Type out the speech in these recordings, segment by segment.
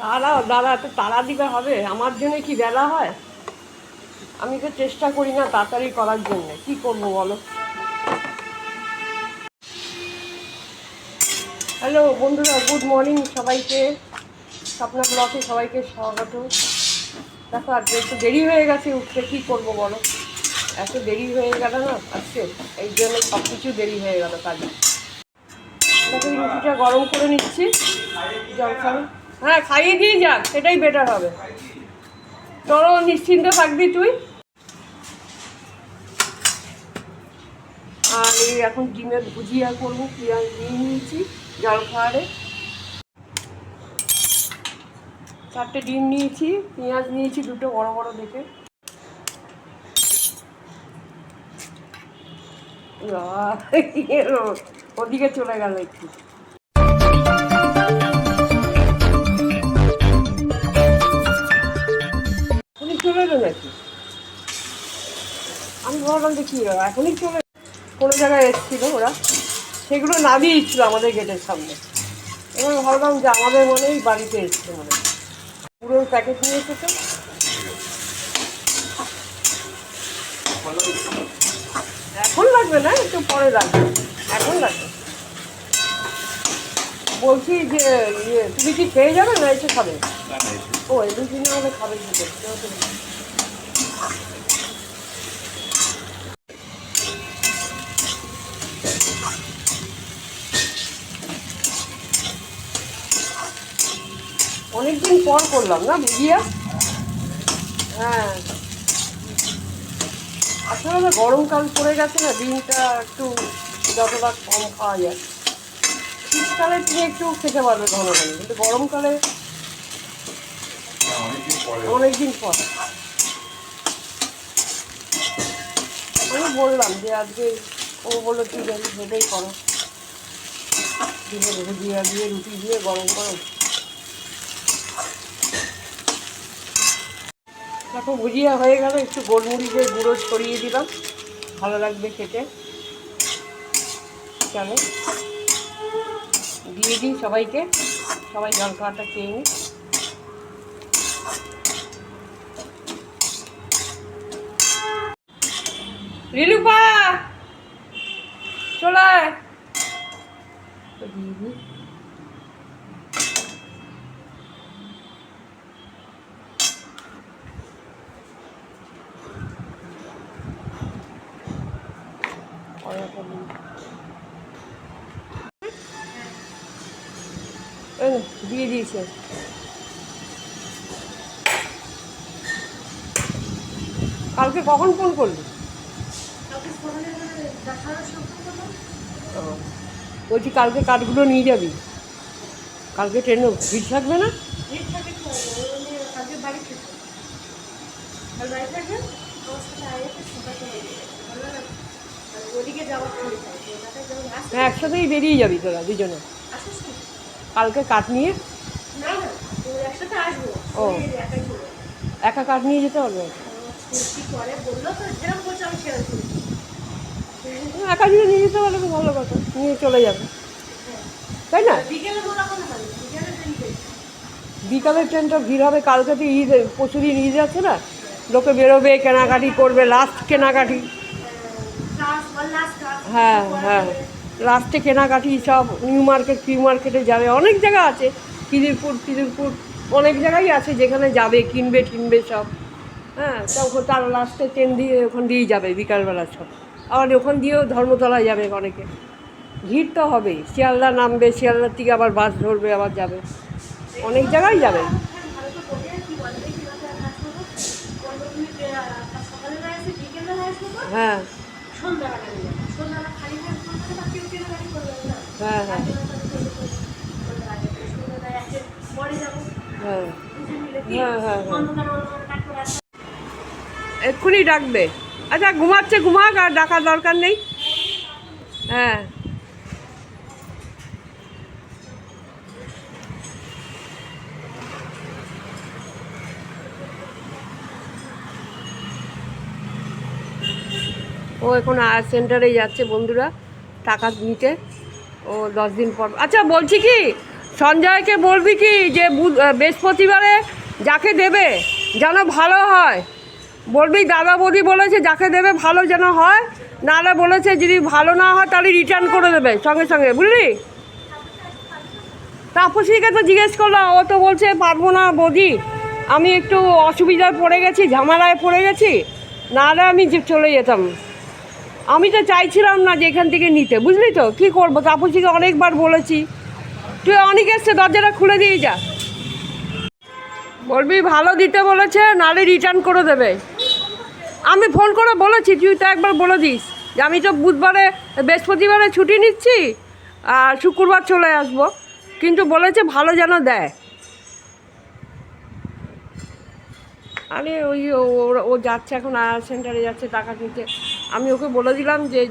তারা দাদা এত তাড়া দিবে হবে। আমার জন্য কি বেলা হয়? আমি তো চেষ্টা করি না তাড়াতাড়ি করার জন্য। কি করব বলো? হ্যালো বন্ধুরা গুড মর্নিং সবাইকে। স্বপ্না ব্লকে সবাইকে স্বাগত। দেখো, আজকে একটু দেরি হয়ে গেছে উঠতে, কী করব বলো? এত দেরি হয়ে গেল না, আজকে এই জন্য সব কিছু দেরি হয়ে গেল কাজে। দেখো রুটিটা গরম করে নিচ্ছি। জল খাবে হ্যাঁ খাইয়ে দিয়ে যাক সেটাই বেটার হবে। তোরও নিশ্চিন্ত থাকবি তুই। আর এখন ডিমের ভুজিয়া করব, পেঁয়াজ নিয়ে নিয়েছি, জল খাওয়ারে। চারটে ডিম নিয়েছি, পেঁয়াজ নিয়েছি, দুটো বড় বড় দেখে। ওদিকে চলে গেল একটু। ভাবলাম যে কী এখনই চলে কোনো জায়গায় এসেছিল ওরা। সেগুলো না দিয়ে দিচ্ছিল আমাদের গেটের সামনে। এবার ভাবলাম যে আমাদের মনে হয় বাড়িতে এসছে মনে। পুরো প্যাকেট নিয়ে এসেছে। এখন লাগবে না একটু পরে লাগবে। এখন লাগবে। বলছি যে ইয়ে তুমি কি খেয়ে যাবে না এসে খাবে? ও এগুলো কিনে আমাদের খাবে কি করে? কেউ তো নেই। অনেকদিন পর করলাম না বুঝিয়া? হ্যাঁ। আসলে গরমকাল পড়ে গেছে না দিনটা একটু যতটা কম খাওয়া যায়। শীতকালে তুমি একটু খেতে পারবে ঘন ঘন কিন্তু গরমকালে অনেকদিন পর। আমি বললাম যে আজকে ও বলল ঠিক আছে সেটাই করো। দিয়ে দিয়ে রুটি দিয়ে গরম গরম দেখো, ভুজিয়া হয়ে গেল, একটু গোলমরিচের গুঁড়ো ছড়িয়ে দিলাম। ভালো লাগবে খেতে। চলো। দিয়ে দিই সবাইকে। সবাই জল খাওয়াটা খেয়ে নিই রিলুপা! চলে। দিয়ে দিই। দিয়ে দিয়েছে। কালকে কখন ফোন করলি? ও, বলছি কালকে কাঠগুলো নিয়ে যাবি। কালকে ট্রেনে ভিড় থাকবে না? হ্যাঁ একসাথেই বেরিয়ে যাবি তোরা দুজনে। কালকে কাঠ নিয়ে? ও। একা কাঠ নিয়ে যেতে হবে একা যদি নিয়ে যেতে পারলে ভালো কথা। নিয়ে চলে যাবে। তাই না? বিকালের ট্রেনটা ভিড় হবে কালকে তো ঈদ প্রচুরই ঈদ আছে না? লোকে বেরোবে কেনাকাটি করবে লাস্ট কেনাকাটি। হ্যাঁ হ্যাঁ লাস্টে কেনাকাটি সব নিউ মার্কেট ফিউ মার্কেটে যাবে। অনেক জায়গা আছে খিদিরপুর খিদিরপুর অনেক জায়গায় আছে যেখানে যাবে, কিনবে কিনবে সব। হ্যাঁ তখন তার লাস্টে ট্রেন দিয়ে, ওখান দিয়েই যাবে বিকালবেলা সব। আবার ওখান দিয়েও ধর্মতলা যাবে অনেকে। ভিড় তো হবেই শিয়ালদা নামবে, শিয়ালদার থেকে আবার বাস ধরবে, আবার যাবে। অনেক জায়গায় যাবে। হ্যাঁ হ্যাঁ হ্যাঁ। হ্যাঁ। হ্যাঁ হ্যাঁ এক্ষুনি ডাকবে। আচ্ছা ঘুমাচ্ছে, ঘুমাক, আর ডাকার দরকার নেই। হ্যাঁ। ও এখন আয়ার সেন্টারে যাচ্ছে বন্ধুরা, টাকা নিতে। ও দশ দিন পর। আচ্ছা বলছি কি, সঞ্জয়কে বলবি কি যে বৃহস্পতিবারে যাকে দেবে যেন ভালো হয়? বলবি দাদা বৌদি বলেছে যাকে দেবে ভালো যেন হয় নাহলে বলেছে যদি ভালো না হয় তাহলে রিটার্ন করে দেবে সঙ্গে সঙ্গে, বুঝলি? তাপসীকে তো জিজ্ঞেস করলাম, ও তো বলছে পারব না বৌদি, আমি একটু অসুবিধায় পড়ে গেছি, ঝামেলায় পড়ে গেছি নাহলে আমি চলে যেতাম। আমি তো চাইছিলাম না যে এখান থেকে নিতে, বুঝলি তো? কী করব? তাপসীকে অনেকবার বলেছি। তুই অনেক এসছে, দরজাটা খুলে দিয়ে যা। বলবি, ভালো দিতে বলেছে, নাহলে রিটার্ন করে দেবে। আমি ফোন করে বলেছি, তুই তো একবার বলে দিস। যে আমি তো বুধবারে, বৃহস্পতিবারে ছুটি নিচ্ছি, আর শুক্রবার চলে আসব। কিন্তু বলেছে, ভালো যেন দেয়। আরে ওই ও- যাচ্ছে এখন আয়ার সেন্টারে যাচ্ছে টাকা নিতে আমি ওকে বলে দিলাম যে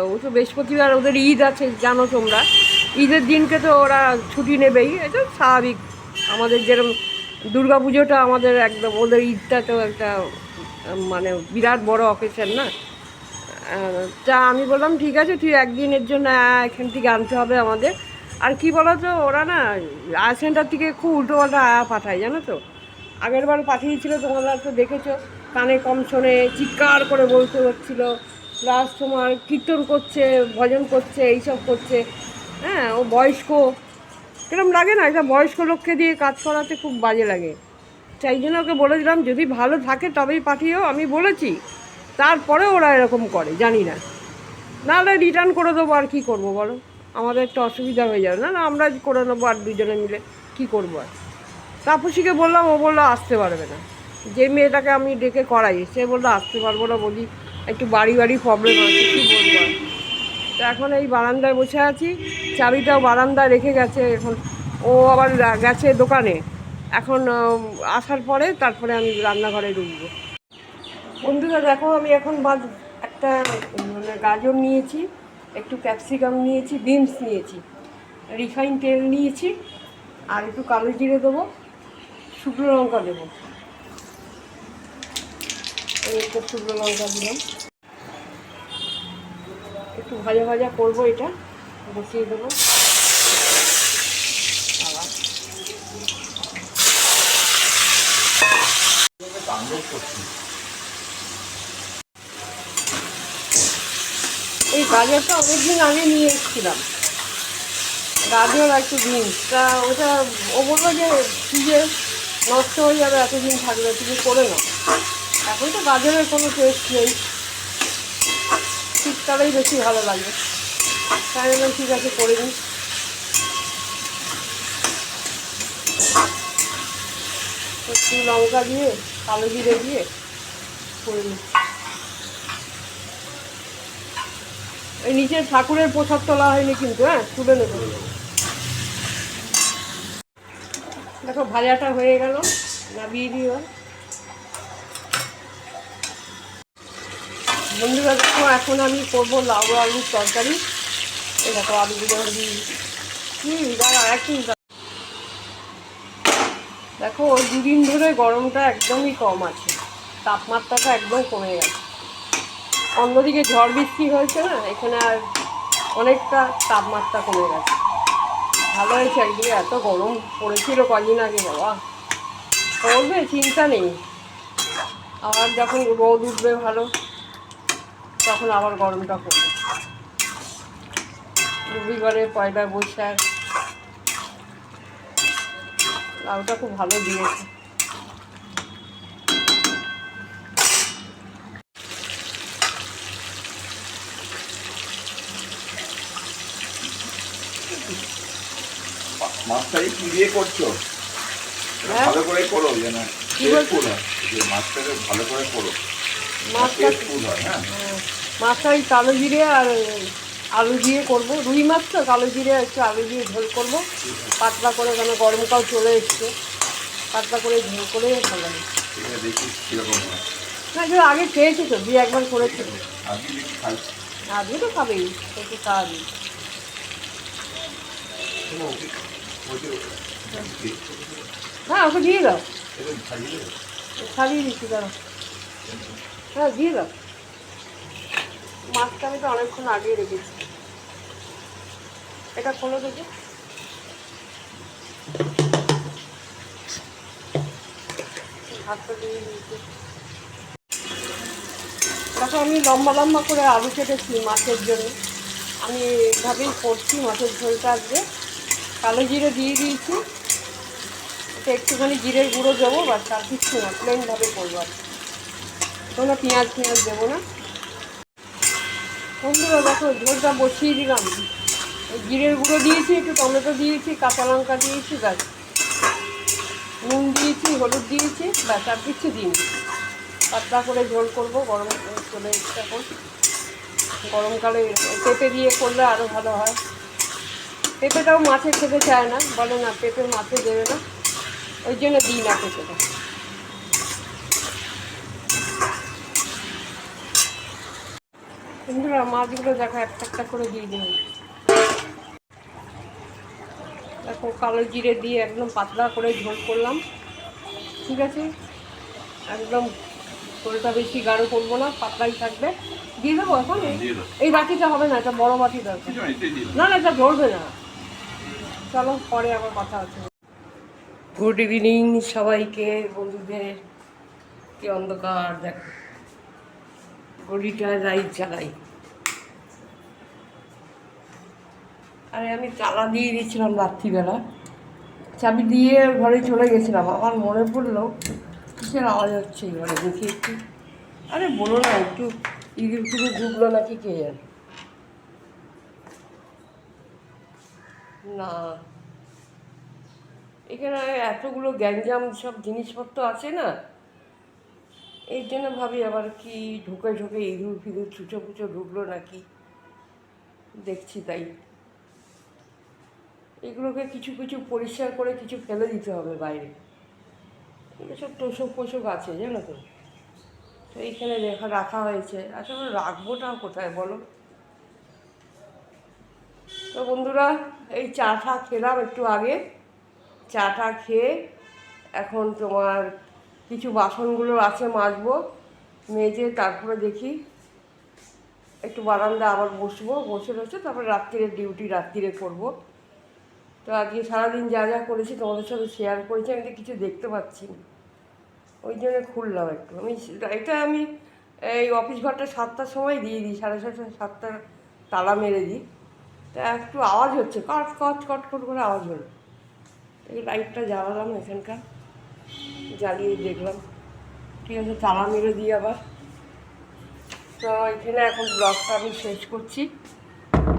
ও তো বৃহস্পতিবার ওদের ঈদ আছে, জানো তোমরা। ঈদের দিনকে তো ওরা ছুটি নেবেই এটা স্বাভাবিক। আমাদের যেরকম দুর্গা পুজোটা আমাদের একদম, ওদের ঈদটা তো একটা মানে বিরাট বড় অকেশন না? তা আমি বললাম, ঠিক আছে তুই একদিনের জন্য এখান থেকে আনতে হবে আমাদের। আর কি বলো তো ওরা না আয়া সেন্টার থেকে খুব উল্টো পাল্টা আয়া পাঠায়, জানো তো? আগের বার পাঠিয়েছিল, তোমরা তো দেখেছ, কানে কম শোনে চিৎকার করে বলতে হচ্ছিল। প্লাস তোমার কীর্তন করছে, ভজন করছে, এইসব করছে। হ্যাঁ ও বয়স্ক। কিরম লাগে না, একটা বয়স্ক লোককে দিয়ে কাজ করাতে খুব বাজে লাগে। সেই জন্য ওকে বলে দিলাম যদি ভালো থাকে তবেই পাঠিও। আমি বলেছি। তারপরে ওরা এরকম করে, জানি না। নাহলে রিটার্ন করে দেবো আর কী করব বলো? আমাদের একটু অসুবিধা হয়ে যাবে। না না, আমরা করে নেব আর দুজনে মিলে। কী করব আর? তাপসীকে বললাম, ও বলল, আসতে পারবে না। যে মেয়েটাকে আমি ডেকে করাই, সে বলল, আসতে পারব না বলি, একটু বাড়ি বাড়ি প্রবলেম আছে, কী বলব তো এখন এই বারান্দায় বসে আছি, চাবিটাও বারান্দায় রেখে গেছে, এখন ও আবার গেছে দোকানে। এখন আসার পরে তারপরে আমি রান্নাঘরে ঢুকবো। বন্ধুরা, দেখো, আমি এখন বাদ একটা মানে গাজর নিয়েছি, একটু ক্যাপসিকাম নিয়েছি, বিনস নিয়েছি, রিফাইন তেল নিয়েছি, আর একটু কালো জিরে দেবো। শুকনো লঙ্কা দেবো। একটু শুকনো লঙ্কা দিলাম। একটু ভাজা ভাজা করব এটা, বসিয়ে দেবো। এই গাজরটা অনেকদিন আগে নিয়ে এসেছিলাম। গাজর আর একটু বিনস। তা ওটা ও বলব যে ফ্রিজে নষ্ট হয়ে যাবে এতদিন থাকবে তুমি করে নাও। এখন তো গাজরের কোনো টেস্ট নেই। শীতকালেই বেশি ভালো লাগে। তাই বললাম ঠিক আছে, করে নিই। একটু লঙ্কা দিয়ে, কালো জিরে দিয়ে করে নিই। এই নিচে ঠাকুরের প্রসাদ তোলা হয়নি কিন্তু হ্যাঁ? তুলে নেব। দেখো, ভাজাটা হয়ে গেল, নামিয়ে দিও বন্ধুরা, দেখো, এখন আমি করব লাউ আলুর তরকারি। দেখো আলুগুলো হুম, দাঁড়া দেখো ওই দুদিন ধরে গরমটা একদমই কম আছে। তাপমাত্রাটা একদম কমে গেছে। অন্যদিকে ঝড় বৃষ্টি হয়েছে না, এখানে আর অনেকটা তাপমাত্রা কমে গেছে। ভালো হয়েছে একদিন, এত গরম পড়েছিল কদিন আগে, বাবা। পড়বে, চিন্তা নেই। আবার যখন রোদ উঠবে ভালো, তখন আবার গরমটা পড়বে। রবিবারে পয়লা বৈশাখ। লাউটা খুব ভালো দিয়েছে। মাছটাকে কি দিয়ে করছ? হ্যাঁ? ভালো করে করো যেন কি টেস্টফুল হয়। যে মাছটাকে ভালো করে করো। মাছটা টেস্টফুল হয় হ্যাঁ। মাছটা ওই কালো জিরে আর আলু দিয়ে করব। রুই মাছ তো কালো জিরে একটু আলু দিয়ে ঝোল করব। পাতলা করে কেন গরমকাল চলে এসছে। পাতলা করে ঝোল করে ভালো দেখি কীরকম হয়। না এগুলো আগে খেয়েছি তো দিয়ে একবার করেছি আজকে তো খাবেই একটু খাওয়াবি না, ওকে দিয়ে দাও। ছাড়িয়ে দিচ্ছি দাঁড়ো হ্যাঁ দিয়ে দাও। মাছটা আমি তো অনেকক্ষণ আগেই রেখেছি। এটা খোলো দেখি। হাতটা দিয়ে দিয়েছি। দেখো, আমি লম্বা লম্বা করে আলু কেটেছি মাছের জন্য। আমি এইভাবেই করছি মাছের ঝোলটা আজকে। কালো জিরে দিয়ে দিয়েছি। এটা একটুখানি জিরের গুঁড়ো দেবো বা তার কিছু না প্লেনভাবে করব আর। কোনো পেঁয়াজ পেঁয়াজ দেবো না। বন্ধুরা, দেখো, ঝোলটা বসিয়ে দিলাম। জিরের গুঁড়ো দিয়েছি, একটু টমেটো দিয়েছি, কাঁচা লঙ্কা দিয়েছি, ব্যাস। নুন দিয়েছি, হলুদ দিয়েছি, ব্যাস, আর কিছু দিইনি। পাতলা করে ঝোল করব, গরম চলে এসছে এখন গরমকালে পেঁপে দিয়ে করলে আরও ভালো হয়। পেঁপেটাও মাছে খেতে চায় না। বলে না পেঁপে মাছে দেবে না। ওই জন্য দিই না পেঁপেটা। বন্ধুরা মাছগুলো দেখো একটা একটা করে দিয়ে দিন দেখো কালো জিরে দিয়ে একদম পাতলা করে ঝোল করলাম। ঠিক আছে? একদম ঝোলটা বেশি গাঢ় করব না পাতলাই থাকবে। দিয়ে দেবো এখন? এই- বাটিটা হবে না এটা বড় বাটি দরকার। না না এটা ধরবে না। চলো, পরে আবার কথা আছে। গুড ইভিনিং সবাইকে, বন্ধুদের। কি অন্ধকার, দেখো। গড়িটা লাইট চালাই। আরে, আমি তালা দিয়ে দিয়েছিলাম রাত্রিবেলা। চাবি দিয়ে ঘরে চলে গেছিলাম। আমার মনে পড়ল, কিসের আওয়াজ হচ্ছে ঘরে দেখি একটু। আরে, বলো না, একটু ইঁদুর ফিদুর ঢুকলো নাকি কে জানে? না। এখানে এতগুলো গ্যাঞ্জাম সব জিনিসপত্র আছে না? এই জন্য ভাবি আবার কি ঢুকে ঢুকে ইঁদুর ফিদুর ছুটো ফুচো ঢুকলো নাকি? দেখছি তাই। এগুলোকে কিছু কিছু পরিষ্কার করে কিছু ফেলে দিতে হবে বাইরে। এগুলো সব তোষক পোষক আছে, জানো তো? তো এইখানে রেখা, রাখা হয়েছে। আসলে রাখবোটা কোথায় বলো? তো বন্ধুরা, এই চাটা খেলাম একটু আগে। চাটা খেয়ে এখন তোমার কিছু বাসনগুলো আছে মাজবো, মেজে তারপরে দেখি। একটু বারান্দা আবার বসবো, বসে বসে তারপরে রাত্রিরে ডিউটি রাত্রিরে করব। তো আজকে সারাদিন যা যা করেছি তোমাদের সাথে শেয়ার করেছি, আমি তো কিছু দেখতে পাচ্ছি না। ওই জন্য খুললাম একটু। আমি এটা আমি এই অফিস ঘরটা সাতটার সময় দিয়ে দিই, সাড়ে ছটা সাতটার তালা মেরে দিই। তা একটু আওয়াজ হচ্ছে, কট কট কট কট করে আওয়াজ হলো। এই লাইটটা জ্বালালাম এখানকার, জ্বালিয়ে দেখলাম। ঠিক আছে, তালা মেরে দিই আবার। তো এখানে এখন ব্লগটা আমি শেষ করছি।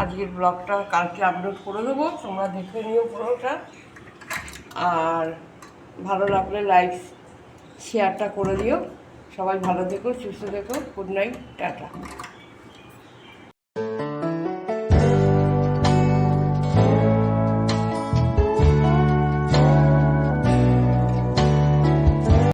আজকের ব্লগটা কালকে আপলোড করে দেবো, তোমরা দেখে নিও পুরোটা। আর ভালো লাগলে লাইক শেয়ারটা করে দিও। সবাই ভালো থেকো, সুস্থ থেকো গুড নাইট টাটা।